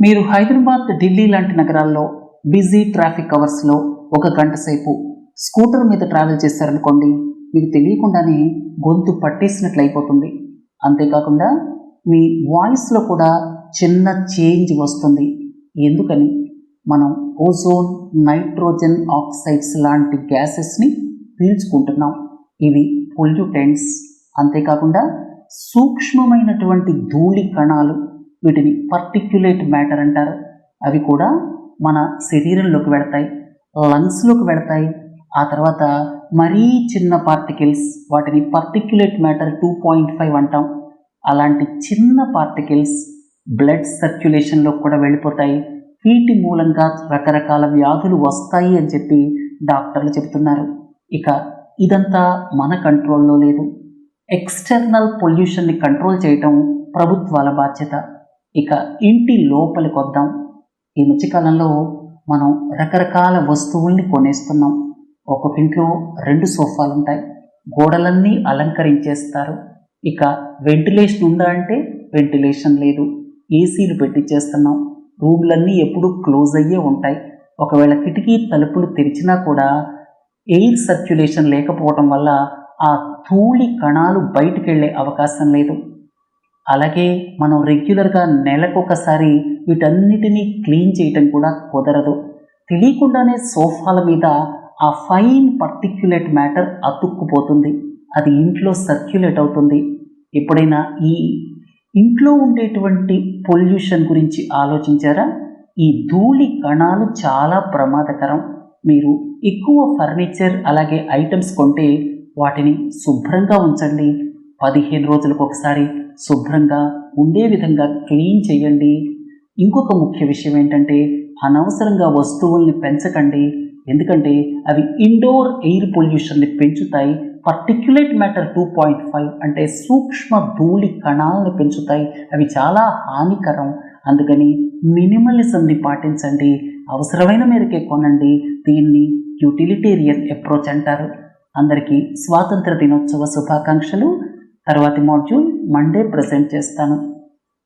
మీరు హైదరాబాద్ ఢిల్లీ లాంటి నగరాల్లో బిజీ ట్రాఫిక్ అవర్స్లో ఒక గంట సేపు స్కూటర్ మీద ట్రావెల్ చేశారనుకోండి మీకు తెలియకుండానే గొంతు పట్టేసినట్లు అయిపోతుంది అంతేకాకుండా మీ వాయిస్లో కూడా చిన్న చేంజ్ వస్తుంది. ఎందుకని? మనం ఓజోన్ నైట్రోజన్ ఆక్సైడ్స్ లాంటి గ్యాసెస్ని పీల్చుకుంటున్నాం. ఇవి పొల్యూటెంట్స్. అంతేకాకుండా సూక్ష్మమైనటువంటి ధూళి కణాలు వీటిని పర్టిక్యులేట్ మ్యాటర్ అంటారు. అవి కూడా మన శరీరంలోకి వెడతాయి లంగ్స్లోకి వెడతాయి. ఆ తర్వాత మరీ చిన్న పార్టికల్స్ వాటిని particulate matter two point five అంటాం. అలాంటి చిన్న పార్టికల్స్ బ్లడ్ సర్క్యులేషన్లో కూడా వెళ్ళిపోతాయి. వీటి మూలంగా రకరకాల వ్యాధులు వస్తాయి అని చెప్పి డాక్టర్లు చెబుతున్నారు. ఇక ఇదంతా మన కంట్రోల్లో లేదు. ఎక్స్టర్నల్ పొల్యూషన్ని కంట్రోల్ చేయటం ప్రభుత్వాల బాధ్యత. ఇక ఇంటి లోపలికి వద్దాం. ఈ మధ్యకాలంలో మనం రకరకాల వస్తువుల్ని కొనేస్తున్నాం. ఒక్కొక్క ఇంట్లో రెండు సోఫాలు ఉంటాయి. గోడలన్నీ అలంకరించేస్తారు. ఇక వెంటిలేషన్ ఉందా అంటే వెంటిలేషన్ లేదు. ఏసీలు పెట్టించేస్తున్నాం రూమ్లన్నీ ఎప్పుడూ క్లోజ్ అయ్యే ఉంటాయి. ఒకవేళ కిటికీ తలుపులు తెరిచినా కూడా ఎయిర్ సర్క్యులేషన్ లేకపోవటం వల్ల ఆ ధూళి కణాలు బయటికి వెళ్ళే అవకాశం లేదు. అలాగే మనం రెగ్యులర్గా నెలకొకసారి వీటన్నిటినీ క్లీన్ చేయటం కూడా కుదరదు. తెలియకుండానే సోఫాల మీద ఆ ఫైన్ పర్టిక్యులేట్ మ్యాటర్ అతుక్కుపోతుంది. అది ఇంట్లో సర్క్యులేట్ అవుతుంది. ఎప్పుడైనా ఈ ఇంట్లో ఉండేటువంటి పొల్యూషన్ గురించి ఆలోచించారా? ఈ ధూళి కణాలు చాలా ప్రమాదకరం. మీరు ఎక్కువ ఫర్నిచర్ అలాగే ఐటమ్స్ కొంటే వాటిని శుభ్రంగా ఉంచండి. పదిహేను రోజులకు ఒకసారి శుభ్రంగా ఉండే విధంగా క్లీన్ చేయండి. ఇంకొక ముఖ్య విషయం ఏంటంటే అనవసరంగా వస్తువుల్ని పెంచకండి. ఎందుకంటే అవి ఇండోర్ ఎయిర్ పొల్యూషన్ని పెంచుతాయి. Particulate matter two point five అంటే సూక్ష్మ ధూళి కణాలను పెంచుతాయి. అవి చాలా హానికరం. అందుకని మినిమలిజంని పాటించండి. అవసరమైన మేరకే కొనండి. దీన్ని యూటిలిటేరియన్ అప్రోచ్ అంటారు. అందరికీ స్వాతంత్ర దినోత్సవ శుభాకాంక్షలు. తర్వాతి మాడ్యూల్ మండే ప్రజెంట్ చేస్తాను.